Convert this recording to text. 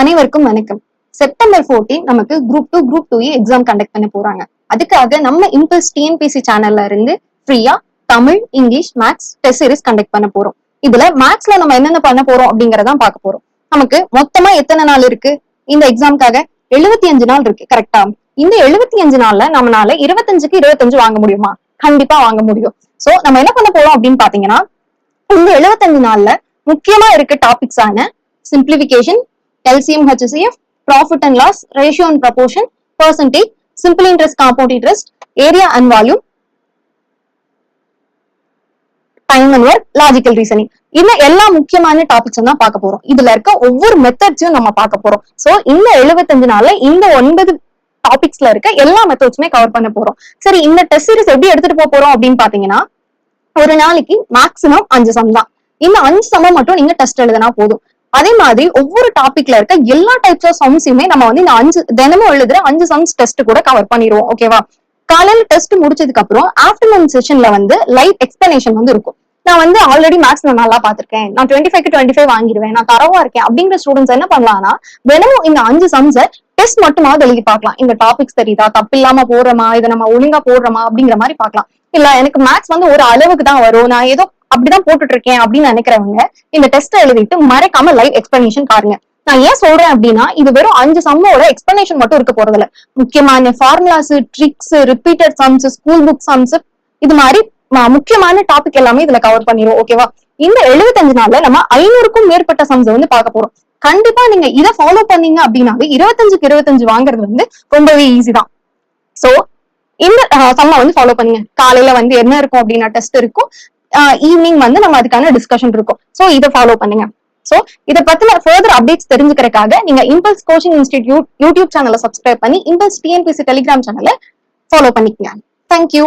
அனைவருக்கும் வணக்கம். செப்டம்பர் 14 நமக்கு group two group two exam conduct பண்ண போறாங்க. அதுக்காக நம்ம இம்பல்ஸ் டிஎன்பிசி சேனல்ல இருந்து ஃப்ரீயா Tamil English maths test series conduct பண்ண போறோம். இதுல மேத்ஸ்ல நம்ம என்னென்ன பண்ண போறோம் அப்படிங்கறதான் பார்க்க போறோம். நமக்கு மொத்தமா எத்தனை நாள் இருக்கு? இந்த எக்ஸாம்க்காக எழுபத்தி அஞ்சு நாள் இருக்கு கரெக்டா இந்த எழுபத்தி அஞ்சு நாள்ல நம்மளால இருபத்தஞ்சுக்கு இருபத்தஞ்சு வாங்க முடியுமா? கண்டிப்பா வாங்க முடியும். சோ நம்ம என்ன பண்ண போறோம் அப்படின்னு பாத்தீங்கன்னா இந்த எழுபத்தஞ்சு நாள்ல முக்கியமா இருக்க டாபிக்ஸ் ஆன simplification LCM HCF profit and loss ratio and proportion percentage simple interest compound interest area and volume time and work logical reasoning இந்த எல்லா முக்கியமான டாபிக்ஸ் தான் பார்க்க போறோம். இதுல இருக்க ஒவ்வொரு மெத்தட்ஸையும் நம்ம பார்க்க போறோம். சோ இந்த எழுபத்தஞ்சு நாள்ல இந்த ஒன்பது டாபிக்ஸ்ல இருக்க எல்லா மெத்தட்ஸுமே கவர் பண்ண போறோம். சரி இந்த டெஸ்ட் சீரிஸ் எப்படி எடுத்துட்டு போக போறோம் அப்படின்னு பாத்தீங்கன்னா ஒரு நாளைக்கு மேக்ஸிமம் அஞ்சு சம் தான். இந்த அஞ்சு சமம் மட்டும் நீங்க டெஸ்ட் எழுதினா போதும். அதே மாதிரி ஒவ்வொரு டாபிக்ல இருக்க எல்லா டைப்ஸ் ஆஃப் சம்ஸையுமே நம்ம வந்து இந்த அஞ்சு தினமும் எழுதுற அஞ்சு சம்ஸ் டெஸ்ட் கூட கவர் பண்ணிடுவோம் ஓகேவா காலையில டெஸ்ட் முடிச்சதுக்கு அப்புறம் ஆஃப்டர்நூன் செஷன்ல வந்து லைட் எக்ஸ்பிளனேஷன் வந்து இருக்கும். நான் வந்து ஆல்ரெடி மேக்ஸ் நான் நல்லா பாத்திருக்கேன் நான் டுவெண்ட்டி ஃபைவ் டுவெண்ட்டி ஃபைவ் வாங்கிடுவேன். நான் தரவா இருக்கேன். அப்படிங்கிற ஸ்டூடெண்ட்ஸ் என்ன பண்ணலாம்னா தினமும் இந்த அஞ்சு சம்ஸை டெஸ்ட் மட்டுமாவது எழுதி பார்க்கலாம். இந்த டாபிக்ஸ் தெரியுதா? தப்பு இல்லாம போடுறோமா? இதை நம்ம ஒழுங்கா போடுறோமா? அப்படிங்கிற மாதிரி பார்க்கலாம். இல்ல எனக்கு மேக்ஸ் வந்து ஒரு அளவுக்கு தான் வரும். நான் ஏதோ அப்படிதான் போட்டுட்டு இருக்கேன் அப்படின்னு நினைக்கிறவங்க இந்த டெஸ்ட் எழுதிட்டு மறைக்காம லைவ் எக்ஸ்பிளனேஷன் பாருங்க. நான் ஏன் சொல்றேன் அப்படின்னா இது வெறும் அஞ்சு சம்மோட எக்ஸ்பிளனேஷன் மட்டும் இருக்க போறதில்ல. முக்கியமான formulas tricks repeated sums school book sums இது மாதிரி முக்கியமான டாபிக் எல்லாமே இதுல கவர் பண்ணிடுவோம் ஓகேவா இந்த எழுபத்தஞ்சு நாள்ல நம்ம ஐநூறுக்கும் மேற்பட்ட சம்ஸ் வந்து பார்க்க போறோம். கண்டிப்பா நீங்க இதை ஃபாலோ பண்ணீங்க அப்படின்னாவே இருபத்தஞ்சுக்கு இருபத்தஞ்சு வாங்குறது வந்து ரொம்பவே ஈஸி தான். சோ இந்த சம்மை வந்து ஃபாலோ பண்ணுங்க. காலையில வந்து என்ன இருக்கும் அப்படின்னா டெஸ்ட் இருக்கும். ஈவினிங் வந்து நம்ம அதுக்கான டிஸ்கஷன் இருக்கும். சோ இதை ஃபாலோ பண்ணுங்க. சோ இத பத்தின ஃபர்தர் அப்டேட்ஸ் தெரிஞ்சுக்கிறதுக்காக நீங்க இம்பல்ஸ் கோச்சிங் இன்ஸ்டிடியூட் யூடியூப் சேனலை சப்ஸ்கிரைப் பண்ணி இம்பல்ஸ் டிஎன்பிசி டெலிகிராம் சேனலை ஃபாலோ பண்ணிக்கங்க. Thank you